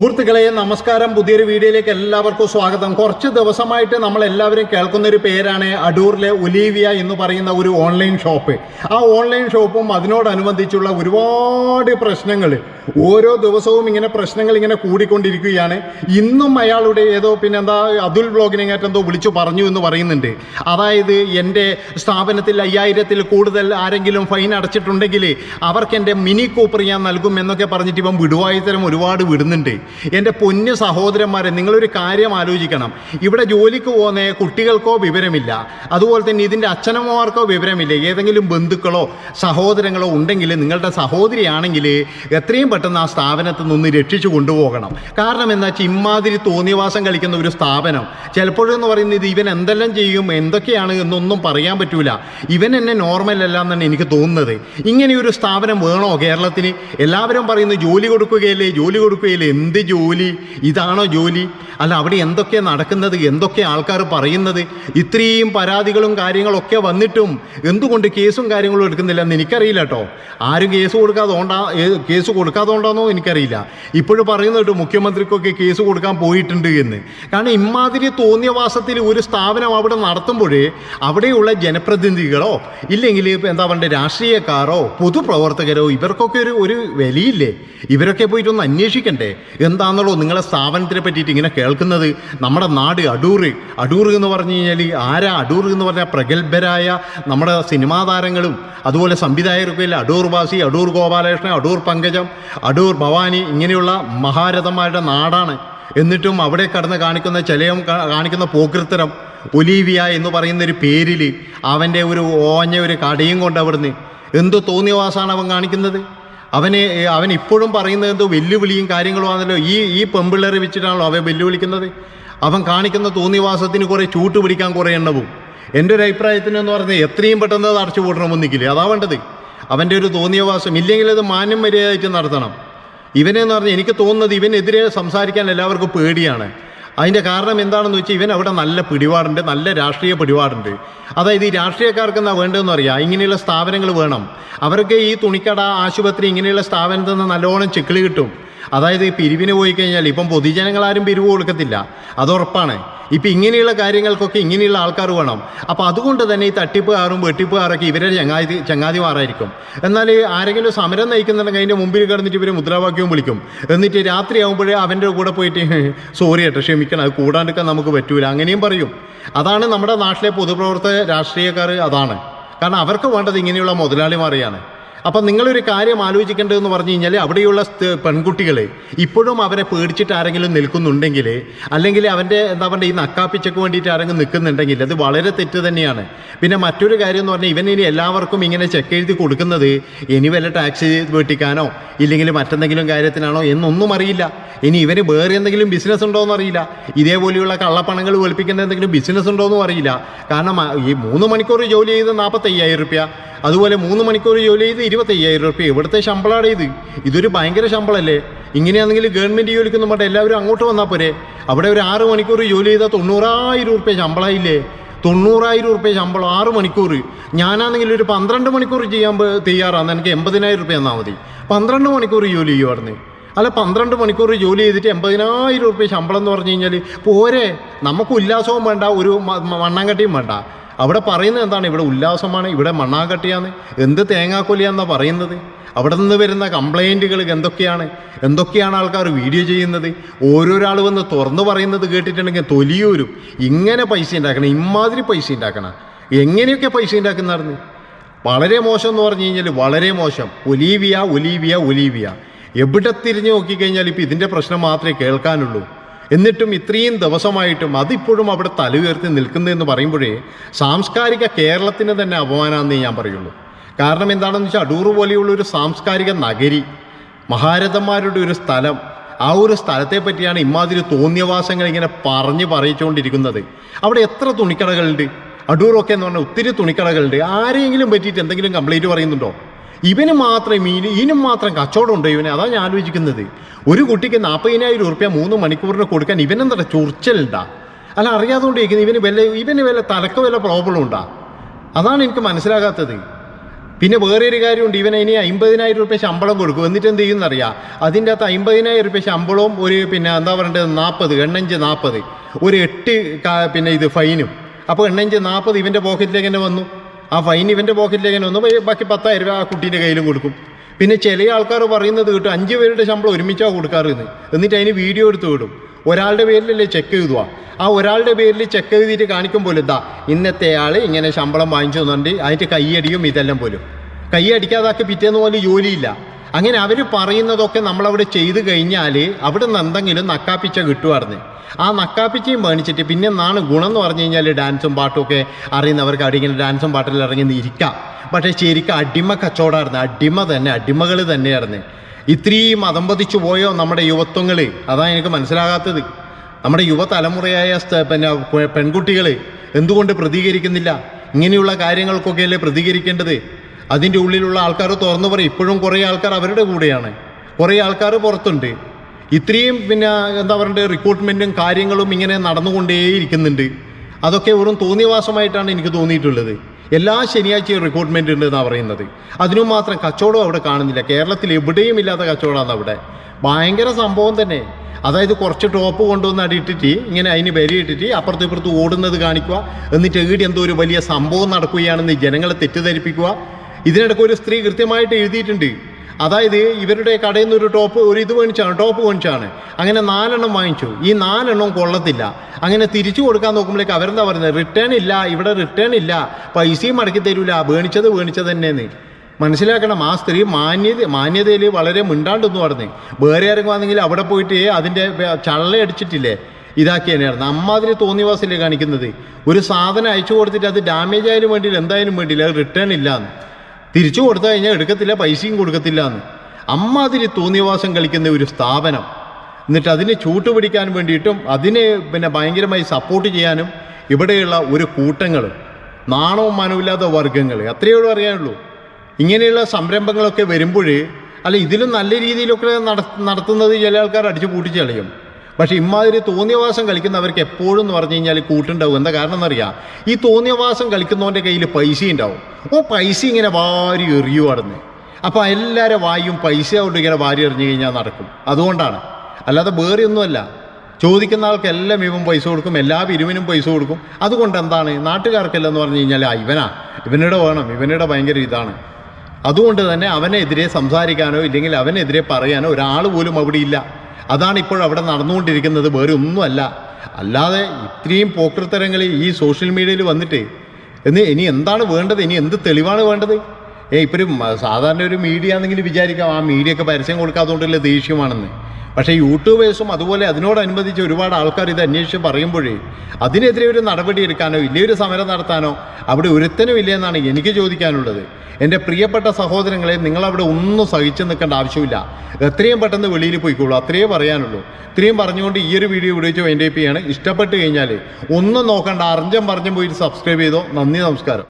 സുഹൃത്തുക്കളെ നമസ്കാരം. പുതിയൊരു വീഡിയോയിലേക്ക് എല്ലാവർക്കും സ്വാഗതം. കുറച്ച് ദിവസമായിട്ട് നമ്മൾ എല്ലാവരും കേൾക്കുന്ന ഒരു പേരാണ് അടൂറിലെ ഒലീവിയ എന്ന് പറയുന്ന ഒരു ഓൺലൈൻ ഷോപ്പ്. ആ ഓൺലൈൻ ഷോപ്പും അതിനോടനുബന്ധിച്ചുള്ള ഒരുപാട് പ്രശ്നങ്ങൾ. ഓരോ ദിവസവും ഇങ്ങനെ പ്രശ്നങ്ങൾ ഇങ്ങനെ കൂടിക്കൊണ്ടിരിക്കുകയാണ്. ഇന്നും അയാളുടെ ഏതോ പിന്നെ എന്താ അതുൽ ബ്ലോഗിനെങ്ങാറ്റ് എന്തോ വിളിച്ചു പറഞ്ഞു എന്ന് പറയുന്നുണ്ട്. അതായത് എന്റെ സ്ഥാപനത്തിൽ അയ്യായിരത്തിൽ കൂടുതൽ ആരെങ്കിലും ഫൈൻ അടച്ചിട്ടുണ്ടെങ്കിൽ അവർക്ക് എന്റെ മിനി കൂപ്പർ ഞാൻ നൽകും എന്നൊക്കെ പറഞ്ഞിട്ട് ഇപ്പം വിടുവായുത്തരം ഒരുപാട് വിടുന്നുണ്ട്. എന്റെ പൊന്നു സഹോദരന്മാരെ നിങ്ങളൊരു കാര്യം ആലോചിക്കണം. ഇവിടെ ജോലിക്ക് പോകുന്ന കുട്ടികൾക്കോ വിവരമില്ല. അതുപോലെ തന്നെ ഇതിന്റെ അച്ഛനമ്മമാർക്കോ വിവരമില്ല. ഏതെങ്കിലും ബന്ധുക്കളോ സഹോദരങ്ങളോ ഉണ്ടെങ്കിൽ നിങ്ങളുടെ സഹോദരിയാണെങ്കിൽ എത്രയും പെട്ടെന്ന് ആ സ്ഥാപനത്തിൽ നിന്ന് രക്ഷിച്ചു കൊണ്ടുപോകണം. കാരണം എന്താ വെച്ചാൽ ഇമാതിരി തോന്നിവാസം കളിക്കുന്ന ഒരു സ്ഥാപനം. ചിലപ്പോഴെന്ന് പറയുന്നത് ഇവൻ എന്തെല്ലാം ചെയ്യും എന്തൊക്കെയാണ് എന്നൊന്നും പറയാൻ പറ്റൂല. ഇവൻ എന്നെ നോർമൽ അല്ല എന്നാണ് എനിക്ക് തോന്നുന്നത്. ഇങ്ങനെയൊരു സ്ഥാപനം വേണോ കേരളത്തിന്? എല്ലാവരും പറയുന്നു ജോലി കൊടുക്കുകയല്ലേ ജോലി കൊടുക്കുകയല്ലേ എന്ത് ജോലി? ഇതാണോ ജോലി? അല്ല അവിടെ എന്തൊക്കെ നടക്കുന്നത്? എന്തൊക്കെ ആൾക്കാർ പറയുന്നത്? ഇത്രയും പരാതികളും കാര്യങ്ങളൊക്കെ വന്നിട്ടും എന്തുകൊണ്ട് കേസും കാര്യങ്ങളും എടുക്കുന്നില്ല എന്ന് എനിക്കറിയില്ല കേട്ടോ. ആരും കേസ് കൊടുക്കാതുകൊണ്ടാ കേസ് കൊടുക്കാതുകൊണ്ടാണോ എനിക്കറിയില്ല. ഇപ്പോഴും പറയുന്നത് കേട്ടോ മുഖ്യമന്ത്രിക്കൊക്കെ കേസ് കൊടുക്കാൻ പോയിട്ടുണ്ട് എന്ന്. കാരണം ഇമാതിരി തോന്നിയവാസത്തിൽ ഒരു സ്ഥാപനം അവിടെ നടത്തുമ്പോഴേ അവിടെയുള്ള ജനപ്രതിനിധികളോ ഇല്ലെങ്കിൽ എന്താ പറയുക രാഷ്ട്രീയക്കാരോ പൊതുപ്രവർത്തകരോ ഇവർക്കൊക്കെ ഒരു ഒരു വിലയില്ലേ? ഇവരൊക്കെ പോയിട്ടൊന്ന് അന്വേഷിക്കണ്ടേ? എന്താണെന്നുള്ളൂ നിങ്ങളെ സ്ഥാപനത്തിനെ പറ്റിയിട്ട് ഇങ്ങനെ കേൾക്കുന്നത്? നമ്മുടെ നാട് അടൂർ. അടൂർ എന്ന് പറഞ്ഞു കഴിഞ്ഞാൽ ആരാ അടൂർ എന്ന് പറഞ്ഞാൽ പ്രഗത്ഭരായ നമ്മുടെ സിനിമാ താരങ്ങളും അതുപോലെ സംവിധായകർക്കും അടൂർ വാസി അടൂർ ഗോപാലകൃഷ്ണൻ അടൂർ പങ്കജം അടൂർ ഭവാനി ഇങ്ങനെയുള്ള മഹാരഥന്മാരുടെ നാടാണ്. എന്നിട്ടും അവിടെ കടന്ന് കാണിക്കുന്ന ചിലയം കാണിക്കുന്ന പോക്കൃത്തരം ഒലീവിയ എന്ന് പറയുന്ന ഒരു പേരിൽ അവന്റെ ഒരു ഓഞ്ഞ ഒരു കടയും കൊണ്ട് അവിടുന്ന്. എന്ത് തോന്നിയവാസാണ് അവൻ കാണിക്കുന്നത്? അവന് അവൻ ഇപ്പോഴും പറയുന്നത് എന്തോ വെല്ലുവിളിയും കാര്യങ്ങളും ആണല്ലോ ഈ ഈ പെമ്പിള്ളേരെ വെച്ചിട്ടാണല്ലോ അവൻ വെല്ലുവിളിക്കുന്നത്. അവൻ കാണിക്കുന്ന തോന്നിവാസത്തിന് കുറേ ചൂട്ട് പിടിക്കാൻ കുറേ എണ്ണവും എന്റെ ഒരു അഭിപ്രായത്തിന് എന്ന് പറഞ്ഞാൽ എത്രയും പെട്ടെന്ന് അത് അടച്ചു പൂട്ടണമെന്നിക്കില്ലേ അതാ വേണ്ടത്. അവന്റെ ഒരു തോന്നിയവാസം ഇല്ലെങ്കിൽ അത് മാന്യം മര്യാദയായിട്ട് നടത്തണം. ഇവനെന്ന് പറഞ്ഞാൽ എനിക്ക് തോന്നുന്നത് ഇവനെതിരെ സംസാരിക്കാൻ എല്ലാവർക്കും പേടിയാണ്. അതിന്റെ കാരണം എന്താണെന്ന് വെച്ചാൽ ഇവൻ അവിടെ നല്ല പിടിപാടുണ്ട് നല്ല രാഷ്ട്രീയ പിടിപാടുണ്ട്. അതായത് ഈ രാഷ്ട്രീയക്കാർക്ക് എന്താ വേണ്ടതെന്ന് അറിയാം? ഇങ്ങനെയുള്ള സ്ഥാപനങ്ങൾ വേണം. അവർക്ക് ഈ തുണിക്കട ആശുപത്രി ഇങ്ങനെയുള്ള സ്ഥാപനത്തിൽ നിന്ന് നല്ലോണം ചെക്കിളി കിട്ടും. അതായത് ഈ പിരിവിന് പോയി കഴിഞ്ഞാൽ ഇപ്പം പൊതുജനങ്ങളാരും പിരിവ് കൊടുക്കത്തില്ല. അതുറപ്പാണ് ഇപ്പം ഇങ്ങനെയുള്ള കാര്യങ്ങൾക്കൊക്കെ ഇങ്ങനെയുള്ള ആൾക്കാർ വേണം. അപ്പോൾ അതുകൊണ്ട് തന്നെ ഈ തട്ടിപ്പുകാരും വെട്ടിപ്പുകാരൊക്കെ ഇവരെ ചങ്ങാതി ചങ്ങാതിമാരായിരിക്കും. എന്നാൽ ആരെങ്കിലും സമരം നയിക്കുന്നുണ്ടെങ്കിൽ അതിന്റെ മുമ്പിൽ കിടന്നിട്ട് ഇവർ മുദ്രാവാക്യവും വിളിക്കും. എന്നിട്ട് രാത്രിയാകുമ്പോഴേ അവന്റെ കൂടെ പോയിട്ട് സോറി കേട്ടോ ക്ഷമിക്കണം. അത് കൂടാണ്ടിരിക്കാൻ നമുക്ക് പറ്റൂല. അങ്ങനെയും പറയും. അതാണ് നമ്മുടെ നാട്ടിലെ പൊതുപ്രവർത്തക രാഷ്ട്രീയക്കാർ അതാണ്. കാരണം അവർക്ക് വേണ്ടത് ഇങ്ങനെയുള്ള മുതലാളിമാരെയാണ്. അപ്പം നിങ്ങളൊരു കാര്യം ആലോചിക്കേണ്ടതെന്ന് പറഞ്ഞു കഴിഞ്ഞാൽ അവിടെയുള്ള പെൺകുട്ടികളെ ഇപ്പോഴും അവരെ പേടിച്ചിട്ട് ആരെങ്കിലും നിൽക്കുന്നുണ്ടെങ്കിൽ അല്ലെങ്കിൽ അവന്റെ എന്താ പറയുക ഈ നക്കാപ്പിച്ചക്ക് വേണ്ടിയിട്ട് ആരെങ്കിലും നിൽക്കുന്നുണ്ടെങ്കിൽ അത് വളരെ തെറ്റ് തന്നെയാണ്. പിന്നെ മറ്റൊരു കാര്യം എന്ന് പറഞ്ഞാൽ ഇവൻ ഇനി എല്ലാവർക്കും ഇങ്ങനെ ചെക്ക് എഴുതി കൊടുക്കുന്നത് ഇനി വല്ല ടാക്സ് വെട്ടിക്കാനോ ഇല്ലെങ്കിൽ മറ്റെന്തെങ്കിലും കാര്യത്തിനാണോ എന്നൊന്നും അറിയില്ല. ഇനി ഇവന് വേറെ എന്തെങ്കിലും ബിസിനസ് ഉണ്ടോ എന്ന് അറിയില്ല. ഇതേപോലെയുള്ള കള്ളപ്പണങ്ങൾ വെളുപ്പിക്കുന്ന എന്തെങ്കിലും ബിസിനസ് ഉണ്ടോ എന്നും അറിയില്ല. കാരണം ഈ മൂന്ന് മണിക്കൂർ ജോലി ചെയ്ത് നാൽപ്പത്തയ്യായിരം റുപ്യ അതുപോലെ മൂന്ന് മണിക്കൂർ ജോലി ചെയ്ത് ഇരുപത്തയ്യായിരം റുപ്യ ഇവിടുത്തെ ശമ്പളമാണ് ഇത്. ഇതൊരു ഭയങ്കര ശമ്പളമല്ലേ ഇങ്ങനെയാണെങ്കിൽ ഗവൺമെന്റ് ജോലിക്കൊന്നും പറഞ്ഞാൽ എല്ലാവരും അങ്ങോട്ട് വന്നാൽ പോരെ. അവിടെ ഒരു ആറ് മണിക്കൂർ ജോലി ചെയ്താൽ തൊണ്ണൂറായിരം റുപ്യ ശമ്പളമായില്ലേ തൊണ്ണൂറായിരം റുപ്യ ശമ്പളം ആറ് മണിക്കൂർ. ഞാനാണെങ്കിൽ ഒരു പന്ത്രണ്ട് മണിക്കൂർ ചെയ്യാൻ തയ്യാറാണ് എനിക്ക് എൺപതിനായിരം റുപ്യ എന്നാൽ മതി. പന്ത്രണ്ട് മണിക്കൂർ ജോലി ചെയ്യുമായിരുന്നു അല്ല പന്ത്രണ്ട് മണിക്കൂർ ജോലി ചെയ്തിട്ട് എൺപതിനായിരം റുപ്യ ശമ്പളം എന്ന് പറഞ്ഞു കഴിഞ്ഞാൽ പോരെ. നമുക്ക് ഉല്ലാസവും വേണ്ട. ഒരു മണ്ണാങ്കട്ടിയും വേണ്ട. അവിടെ പറയുന്നത് എന്താണ്? ഇവിടെ ഉല്ലാസമാണ് ഇവിടെ മണ്ണാകട്ടിയാന്ന് എന്ത് തേങ്ങാക്കൊലിയാന്നാണ് പറയുന്നത്? അവിടെ നിന്ന് വരുന്ന കംപ്ലൈന്റുകൾ എന്തൊക്കെയാണ്? എന്തൊക്കെയാണ് ആൾക്കാർ വീഡിയോ ചെയ്യുന്നത്? ഓരോരാൾ വന്ന് തുറന്നു പറയുന്നത് കേട്ടിട്ടുണ്ടെങ്കിൽ തൊലിയൂരും. ഇങ്ങനെ പൈസ ഉണ്ടാക്കണം ഇമാതിരി പൈസ ഉണ്ടാക്കണം. എങ്ങനെയൊക്കെ പൈസ ഉണ്ടാക്കുന്നതാണ് വളരെ മോശം എന്ന് പറഞ്ഞു കഴിഞ്ഞാൽ വളരെ മോശം. Olivia Olivia Olivia. എവിടെ തിരിഞ്ഞ് നോക്കിക്കഴിഞ്ഞാൽ ഇപ്പോൾ ഇതിന്റെ പ്രശ്നം മാത്രമേ കേൾക്കാനുള്ളൂ. എന്നിട്ടും ഇത്രയും ദിവസമായിട്ടും അതിപ്പോഴും അവിടെ തലയുയർത്തി നിൽക്കുന്നതെന്ന് പറയുമ്പോഴേ സാംസ്കാരിക കേരളത്തിന് തന്നെ അപമാനമെന്നേ ഞാൻ പറയുള്ളൂ. കാരണം എന്താണെന്ന് വെച്ചാൽ അടൂർ പോലെയുള്ള ഒരു സാംസ്കാരിക നഗരി മഹാരഥന്മാരുടെ ഒരു സ്ഥലം ആ ഒരു സ്ഥലത്തെ പറ്റിയാണ് ഇമാതിരി തോന്നിയവാസങ്ങൾ ഇങ്ങനെ പറഞ്ഞ് പറയിച്ചുകൊണ്ടിരിക്കുന്നത്. അവിടെ എത്ര തുണിക്കടകളുണ്ട്? അടൂറൊക്കെ എന്ന് പറഞ്ഞാൽ ഒത്തിരി തുണിക്കടകളുണ്ട്. ആരെങ്കിലും പറ്റിയിട്ട് എന്തെങ്കിലും കംപ്ലൈന്റ് പറയുന്നുണ്ടോ? ഇവന് മാത്രം മീൻ ഇനും മാത്രം കച്ചവടം ഉണ്ടോ ഇവനെ. അതാണ് ഞാൻ ആലോചിക്കുന്നത്. ഒരു കുട്ടിക്ക് നാൽപ്പതിനായിരം ഉറുപ്പ്യ മൂന്ന് മണിക്കൂറിന് കൊടുക്കാൻ ഇവനെന്താ ചൊറിച്ചലുണ്ടാ? അല്ല അറിയാതുകൊണ്ട് ഇരിക്കുന്നു ഇവന് വല്ല ഇവന് വല്ല തലക്ക് വല്ല പ്രോബ്ലം ഉണ്ടാ? അതാണ് എനിക്ക് മനസ്സിലാകാത്തത്. പിന്നെ വേറെ ഒരു കാര്യമുണ്ട് ഇവൻ ഇനി അമ്പതിനായിരം റുപ്യ ശമ്പളം കൊടുക്കും. എന്നിട്ട് എന്ത് ചെയ്യുമെന്നറിയാം അതിന്റെ അകത്ത് അമ്പതിനായിരം റുപ്യ ശമ്പളവും ഒരു പിന്നെ എന്താ പറയേണ്ടത് നാൽപ്പത് എണ്ണഞ്ച് നാൽപ്പത് ഒരു എട്ട് പിന്നെ ഇത് ഫൈനും. അപ്പോൾ എണ്ണഞ്ച് നാൽപ്പത് ഇവന്റെ പോക്കറ്റിലേക്ക് തന്നെ വന്നു. ആ ഫൈൻ ഇവന്റെ പോക്കറ്റിലേക്ക് വന്നു. ബാക്കി പത്തായിരം രൂപ ആ കുട്ടീന്റെ കയ്യിലും കൊടുക്കും. പിന്നെ ചില ആൾക്കാർ പറയുന്നത് കിട്ടും അഞ്ച് പേരുടെ ശമ്പളം ഒരുമിച്ചാണ് കൊടുക്കാറ് എന്ന് എന്നിട്ട് അതിന് വീഡിയോ എടുത്ത് വിടും. ഒരാളുടെ പേരിലല്ലേ ചെക്ക് എഴുതുക. ആ ഒരാളുടെ പേരിൽ ചെക്ക് എഴുതിയിട്ട് കാണിക്കുമ്പോൾ ഇതാ ഇന്നത്തെ ആൾ ഇങ്ങനെ ശമ്പളം വാങ്ങിച്ചു തന്നിട്ട് അതിന്റെ കൈയടിയും ഇതെല്ലാം പോലും. കൈ അടിക്കാതാക്കി പിറ്റേന്ന് പോലെ ജോലിയില്ല. അങ്ങനെ അവർ പറയുന്നതൊക്കെ നമ്മളവിടെ ചെയ്തു കഴിഞ്ഞാൽ അവിടെ നിന്ന് എന്തെങ്കിലും നക്കാപ്പിച്ച കിട്ടുമായിരുന്നു ആ നക്കാപ്പിച്ചയും മേടിച്ചിട്ട് പിന്നെ നാണ് ഗുണം എന്ന് പറഞ്ഞു കഴിഞ്ഞാൽ ഡാൻസും പാട്ടും ഒക്കെ അറിയുന്നവർക്ക് അവിടെ ഇങ്ങനെ ഡാൻസും പാട്ടിൽ ഇറങ്ങി ഇരിക്കാം. പക്ഷേ ശരിക്കും അടിമ കച്ചവടമായിരുന്നു. അടിമ തന്നെ അടിമകൾ തന്നെയായിരുന്നു. ഇത്രയും അതമ്പതിച്ചു പോയോ നമ്മുടെ യുവത്വങ്ങൾ അതാണ് എനിക്ക് മനസ്സിലാകാത്തത്. നമ്മുടെ യുവതലമുറയായ പിന്നെ പെൺകുട്ടികൾ എന്തുകൊണ്ട് പ്രതികരിക്കുന്നില്ല? ഇങ്ങനെയുള്ള കാര്യങ്ങൾക്കൊക്കെയല്ലേ പ്രതികരിക്കേണ്ടത്? അതിന്റെ ഉള്ളിലുള്ള ആൾക്കാർ തുറന്നു പറയും. ഇപ്പോഴും കുറേ ആൾക്കാർ അവരുടെ കൂടെയാണ്. കുറേ ആൾക്കാർ പുറത്തുണ്ട്. ഇത്രയും പിന്നെ എന്താ പറയുക റിക്രൂട്ട്മെന്റും കാര്യങ്ങളും ഇങ്ങനെ നടന്നുകൊണ്ടേയിരിക്കുന്നുണ്ട്. അതൊക്കെ വെറും തോന്നിയവാസമായിട്ടാണ് എനിക്ക് തോന്നിയിട്ടുള്ളത്. എല്ലാ ശനിയാഴ്ചയും റിക്രൂട്ട്മെന്റ് ഉണ്ട് എന്നാണ് പറയുന്നത്. അതിനും മാത്രം കച്ചവടം അവിടെ കാണുന്നില്ല. കേരളത്തിൽ എവിടെയും ഇല്ലാത്ത കച്ചവടമാണ് അവിടെ. ഭയങ്കര സംഭവം തന്നെ. അതായത് കുറച്ച് ടോപ്പ് കൊണ്ടുവന്ന് അടിയിട്ടിട്ട് ഇങ്ങനെ അതിന് വിലയിട്ടിട്ട് അപ്പുറത്തും ഇപ്പുറത്ത് ഓടുന്നത് കാണിക്കുക. എന്നിട്ട് ഈടി എന്തോ ഒരു വലിയ സംഭവം നടക്കുകയാണെന്ന് ജനങ്ങളെ തെറ്റിദ്ധരിപ്പിക്കുക. ഇതിനിടയ്ക്ക് ഒരു സ്ത്രീ കൃത്യമായിട്ട് എഴുതിയിട്ടുണ്ട്. അതായത് ഇവരുടെ കടയിൽ നിന്ന് ഒരു ടോപ്പ് ഒരു ഇത് മേടിച്ചാണ് ടോപ്പ് മേടിച്ചാണ് അങ്ങനെ നാലെണ്ണം വാങ്ങിച്ചു. ഈ നാലെണ്ണം കൊള്ളത്തില്ല. അങ്ങനെ തിരിച്ചു കൊടുക്കാൻ നോക്കുമ്പോഴേക്ക് അവരെന്താ പറയുന്നത്? റിട്ടേൺ ഇല്ല ഇവിടെ റിട്ടേൺ ഇല്ല. പൈസയും മടക്കി തരൂല. വേണിച്ചത് വേണിച്ചത് തന്നെയെന്ന്. മനസ്സിലാക്കണം. ആ സ്ത്രീ മാന്യത മാന്യതയിൽ വളരെ മിണ്ടാണ്ടെന്ന് പറഞ്ഞു. വേറെ ഇറങ്ങുവാണെങ്കിൽ അവിടെ പോയിട്ട് അതിന്റെ ചള്ളയടിച്ചിട്ടില്ലേ? ഇതാക്കി തന്നെയായിരുന്നു അമ്മാതിരി തോന്നിവാസല്ലേ കാണിക്കുന്നത്. ഒരു സാധനം അയച്ചു കൊടുത്തിട്ട് അത് ഡാമേജ് ആയാലും വേണ്ടിയില്ല എന്തായാലും വേണ്ടിയില്ല. അത് റിട്ടേൺ ഇല്ലാന്ന്. തിരിച്ചു കൊടുത്തു കഴിഞ്ഞാൽ എടുക്കത്തില്ല പൈസയും കൊടുക്കത്തില്ല എന്ന് അമ്മാതിരി തോന്നിയവാസം കളിക്കുന്ന ഒരു സ്ഥാപനം. എന്നിട്ട് അതിനെ ചൂട്ടുപിടിക്കാൻ വേണ്ടിയിട്ടും അതിനെ പിന്നെ ഭയങ്കരമായി സപ്പോർട്ട് ചെയ്യാനും ഇവിടെയുള്ള ഒരു കൂട്ടങ്ങൾ നാണവും മനവുമില്ലാത്ത വർഗങ്ങൾ അത്രയേ ഉള്ളൂ അറിയാനുള്ളൂ. ഇങ്ങനെയുള്ള സംരംഭങ്ങളൊക്കെ വരുമ്പോൾ അല്ല ഇതിലും നല്ല രീതിയിലൊക്കെ നട നടത്തുന്നത് ചില ആൾക്കാർ അടിച്ചു പൂട്ടിച്ച് കളയും പക്ഷേ ഇമാതിരി തോന്നിയവാസം കളിക്കുന്നവർക്ക് എപ്പോഴും എന്ന് പറഞ്ഞു കഴിഞ്ഞാൽ കൂട്ടുണ്ടാവും. എന്താ കാരണം എന്നറിയാം? ഈ തോന്നിയവാസം കളിക്കുന്നവന്റെ കയ്യിൽ പൈസ ഉണ്ടാവും. ഓ പൈസ ഇങ്ങനെ വാരി എറിയുവാടുന്ന് അപ്പോൾ എല്ലാവരും വായും പൈസ കൊണ്ട് ഇങ്ങനെ വാരി എറിഞ്ഞു കഴിഞ്ഞാൽ നടക്കും. അതുകൊണ്ടാണ്. അല്ലാതെ വേറെ ഒന്നുമല്ല. ചോദിക്കുന്ന ആൾക്കെല്ലാം ഇവൻ പൈസ കൊടുക്കും എല്ലാ പിരിവിനും പൈസ കൊടുക്കും. അതുകൊണ്ട് എന്താണ്? നാട്ടുകാർക്കെല്ലാം എന്ന് പറഞ്ഞു കഴിഞ്ഞാൽ ആ ഇവനാ. ഇവനിടെ വേണം. ഇവനിടെ ഭയങ്കര ഇതാണ്. അതുകൊണ്ട് തന്നെ അവനെതിരെ സംസാരിക്കാനോ ഇല്ലെങ്കിൽ അവനെതിരെ പറയാനോ ഒരാൾ പോലും അവിടെ ഇല്ല. അതാണ് ഇപ്പോൾ അവിടെ നടന്നുകൊണ്ടിരിക്കുന്നത് വേറെ ഒന്നുമല്ല അല്ലാതെ ഇത്രയും പോക്കൃത്തരങ്ങൾ ഈ സോഷ്യൽ മീഡിയയിൽ വന്നിട്ട് എന്ന് ഇനി എന്താണ് വേണ്ടത്? ഇനി എന്ത് തെളിവാണ് വേണ്ടത്? ഏ ഇപ്പം സാധാരണ ഒരു മീഡിയ ആണെങ്കിൽ വിചാരിക്കാം ആ മീഡിയ ഒക്കെ പരസ്യം കൊടുക്കാത്തതുകൊണ്ടുള്ള ദേഷ്യമാണെന്ന്. പക്ഷേ യൂട്യൂബേഴ്സും അതുപോലെ അതിനോടനുബന്ധിച്ച് ഒരുപാട് ആൾക്കാർ ഇത് അന്വേഷിച്ച് പറയുമ്പോഴേ അതിനെതിരെ ഒരു നടപടി എടുക്കാനോ ഇല്ലയൊരു സമരം നടത്താനോ അവിടെ ഒരുത്തനും ഇല്ല എന്നാണ് എനിക്ക് ചോദിക്കാനുള്ളത്. എന്റെ പ്രിയപ്പെട്ട സഹോദരങ്ങളെ നിങ്ങളവിടെ ഒന്നും സഹിച്ചു നിൽക്കേണ്ട ആവശ്യമില്ല. എത്രയും പെട്ടെന്ന് വെളിയിൽ പോയിക്കോളൂ അത്രയേ പറയാനുള്ളൂ. ഇത്രയും പറഞ്ഞുകൊണ്ട് ഈ ഒരു വീഡിയോ ഇവിടെ എന്റെ ചെയ്യാണ്. ഇഷ്ടപ്പെട്ട് കഴിഞ്ഞാൽ ഒന്നും നോക്കണ്ട അറിഞ്ഞം പറഞ്ഞും പോയിട്ട് സബ്സ്ക്രൈബ് ചെയ്തോ. നന്ദി നമസ്കാരം.